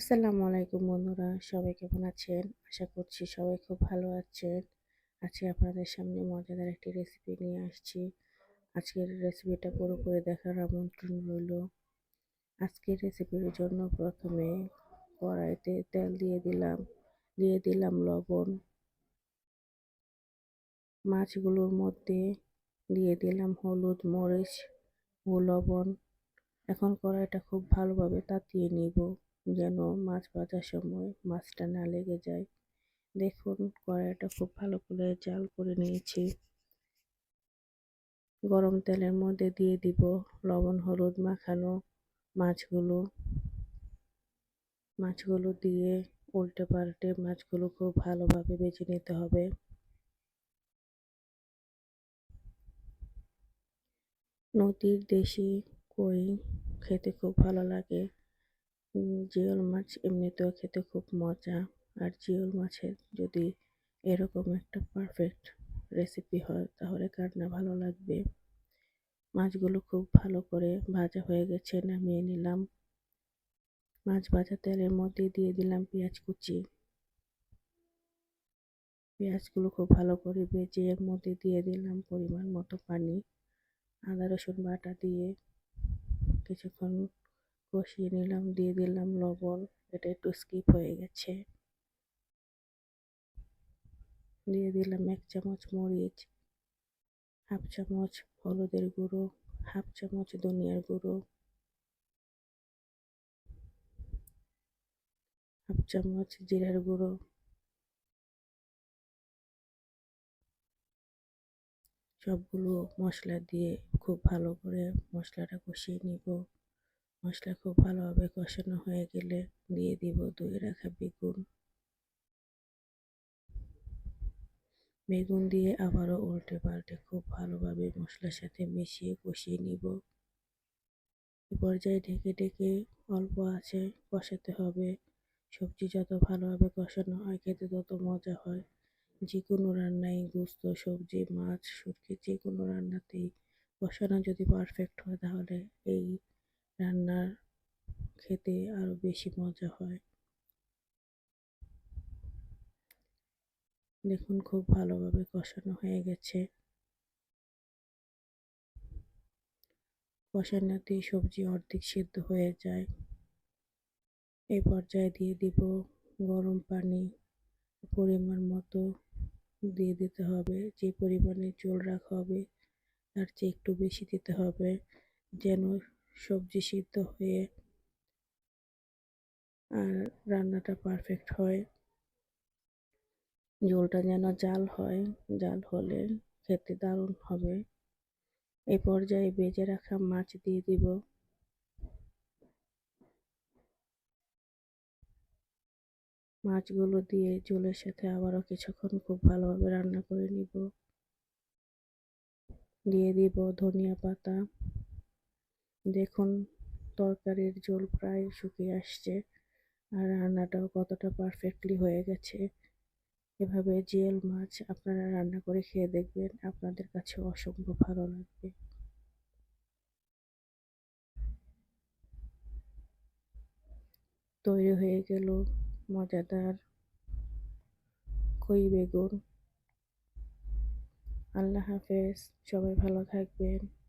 আসসালামু আলাইকুম বন্ধুরা, সবাই কেমন আছেন? আশা করছি সবাই খুব ভালো আছেন। আজকে আপনাদের সামনে মজাদার একটি রেসিপি নিয়ে আসছি। আজকের রেসিপিটা পুরোপুরি দেখার আমন্ত্রণ রইল। আজকের রেসিপির জন্য প্রথমে কড়াইতে তেল দিয়ে দিলাম দিয়ে দিলাম লবণ। মাছগুলোর মধ্যে দিয়ে দিলাম হলুদ, মরিচ ও লবণ। এখন কড়াইটা খুব ভালোভাবে তাতিয়ে নিব। যেন মাছ ভাজার সময় মাছটা না লেগে যায়। দেখুন, কড়াইটা খুব ভালো করে জাল করে নিয়েছি। গরম তেলের মধ্যে দিয়ে দিব লবণ, হলুদ মাখানো মাছগুলো। মাছগুলো দিয়ে উল্টে পাল্টে মাছগুলো খুব ভালোভাবে বেছে নিতে হবে। নদীর দেশি কই খেতে খুব ভালো লাগে। জিওল মাছ এমনিতেও খেতে খুব মজা। আর জিওল মাছের যদি এরকম একটা পারফেক্ট রেসিপি হয়, তাহলে কার না ভালো লাগবে? মাছগুলো খুব ভালো করে ভাজা হয়ে গেছে, নামিয়ে নিলাম। মাছ ভাজা তেলের মধ্যে দিয়ে দিলাম পেঁয়াজ কুচি। পেঁয়াজগুলো খুব ভালো করে ভেজে এর মধ্যে দিয়ে দিলাম পরিমাণ মতো পানি, আদা রসুন বাটা দিয়ে। কিছুক্ষণ কষিয়ে নিলাম, দিয়ে দিলাম লবণ। এটা একটু স্কিপ হয়ে গেছে। দিয়ে দিলাম এক চামচ মরিচ, হাফ চামচ হলুদের গুঁড়ো, হাফ চামচ ধনিয়ার গুঁড়ো, হাফ চামচ জিরার গুঁড়ো, সবগুলো মশলা দিয়ে খুব ভালো করে মশলাটা কষিয়ে নিব। মশলা খুব ভালোভাবে কষানো হয়ে গেলে দিয়ে দিব ধুয়ে রাখা বেগুন। বেগুন দিয়ে আবারও উল্টে পাল্টে খুব ভালোভাবে মশলার সাথে মিশিয়ে কষিয়ে নিব। পর্যায়ে ঢেকে ঢেকে অল্প আছে কষাতে হবে। সবজি যত ভালোভাবে কষানো হয়, খেতে তত মজা হয়। যে কোনো রান্নায় গুস্ত, সবজি, মাছ সুটকি যে কোনো রান্নাতেই কষানো যদি পারফেক্ট হয় তাহলে এই রান্নার খেতে আরও বেশি মজা হয়। দেখুন খুব ভালোভাবে কষানো হয়ে গেছে। কষানোতে সবজি অর্ধেক সিদ্ধ হয়ে যায়। এই পর্যায়ে দিয়ে দিব গরম পানি। পরিমাণ মতো দিয়ে দিতে হবে। যে পরিমাণে জল রাখা হবে, তার চেয়ে একটু বেশি দিতে হবে। যেন সবজি সিদ্ধ হয়ে আর রান্নাটা পারফেক্ট হয়। ঝোলটা যেন জাল হয়, জাল হলে খেতে দারুণ হবে। এই পর্যায়ে বেজে রাখা মাছ দিয়ে দিব। মাছগুলো দিয়ে ঝোলের সাথে আবারও কিছুক্ষণ খুব ভালোভাবে রান্না করে নিব। দিয়ে দিব ধনিয়া পাতা। দেখুন, তরকারির ঝোল প্রায় শুকিয়ে আসছে আর রান্নাটাও কতটা পারফেক্টলি হয়ে গেছে। এভাবে জিয়েল মাছ আপনারা রান্না করে খেয়ে দেখবেন, আপনাদের কাছে অসম্ভব ভালো লাগবে। তৈরি হয়ে গেল মজাদার কই বেগুন। আল্লাহ হাফেজ, সবাই ভালো থাকবেন।